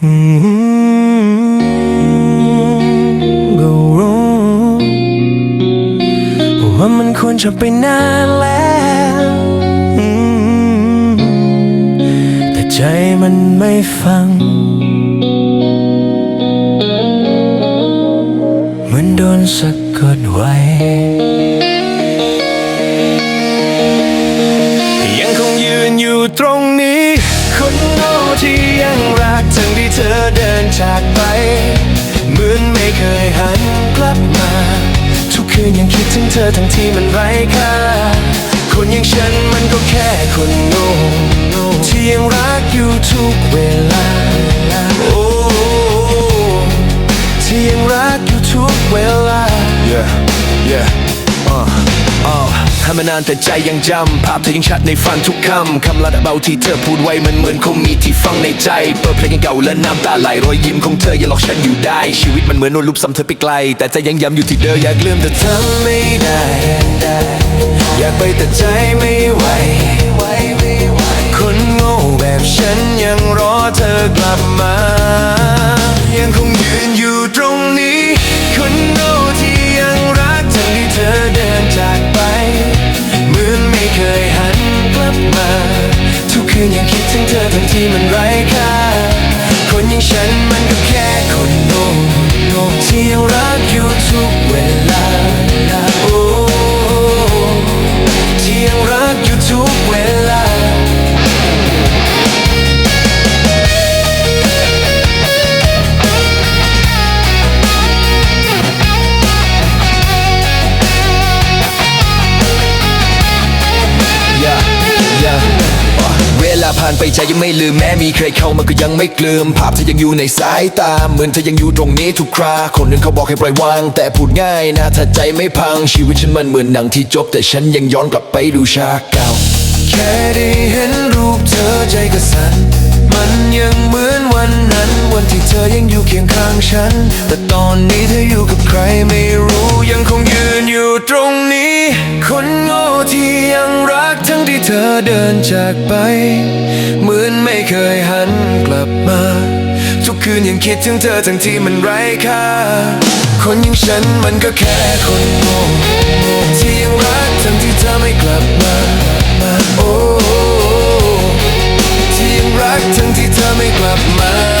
ก็รู้ว่ามันควรจะไปนานแล้วแต่ใจมันไม่ฟังเหมือนโดนสะกดไว้ยังคงยืนอยู่ตรง จากไป เหมือนไม่เคยหันกลับมา ทุกคืนยังคิดถึงเธอทั้งที่มันไร้ค่า คนอย่างฉันมันก็แค่คนโง่ที่ยังรักอยู่ทุกเวลา uh ทำมานานแต่ใจยังจำภาพเธอยังชัดในฝันทุกคำคำลาดเบาที่เธอพูดไว้มันเหมือนคงมีที่ฟังในใจ เปิดเพลงเก่าและน้ำตาไหลรอยยิ้มของเธออย่าหลอกฉันอยู่ได้ ชีวิตมันเหมือนโดนลูบซ้ำเธอไปไกล แต่ใจยังย้ำอยู่ที่เดิมอยากลืมแต่เธอทำไม่ได้ อยากไปแต่ใจไม่ไหว นยังคิดถึงเธอบางที่มันไร้ค่าคนอย่างฉันมันานไปใจยังไม่ลืมแม้มีใครเข้ามาก็ยังไม่กลืม ภาพเธอยังอยู่ในสายตา เหมือนเธอยังอยู่ตรงนี้ทุกครา คนอื่นเขาบอกให้ปล่อยวาง แต่พูดง่ายนะถ้าใจไม่พังชีวิตฉันมันเหมือนหนังที่จบ แต่ฉันยังย้อนกลับไปดูฉากเก่า แค่ได้เห็นรูปเธอใจก็สั่นมันยังเหมือนวันนั้น วันที่เธอยังอยู่เคียงข้างฉัน แต่ตอนนี้เธออยู่กับใครไม่รู้ยังคงยืนอยู่ตรงนี้ คนโง่ที่ยัง เธอเดินจากไป เหมือนไม่เคยหันกลับมา ทุกคืนยังคิดถึงเธอทั้งที่มันไร้ค่า คนอย่างฉันมันก็แค่คนโง่ที่ยังรักทั้งที่เธอไม่กลับมาโอ้ที่ยังรักทั้งที่เธอไม่กลับมา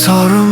ก็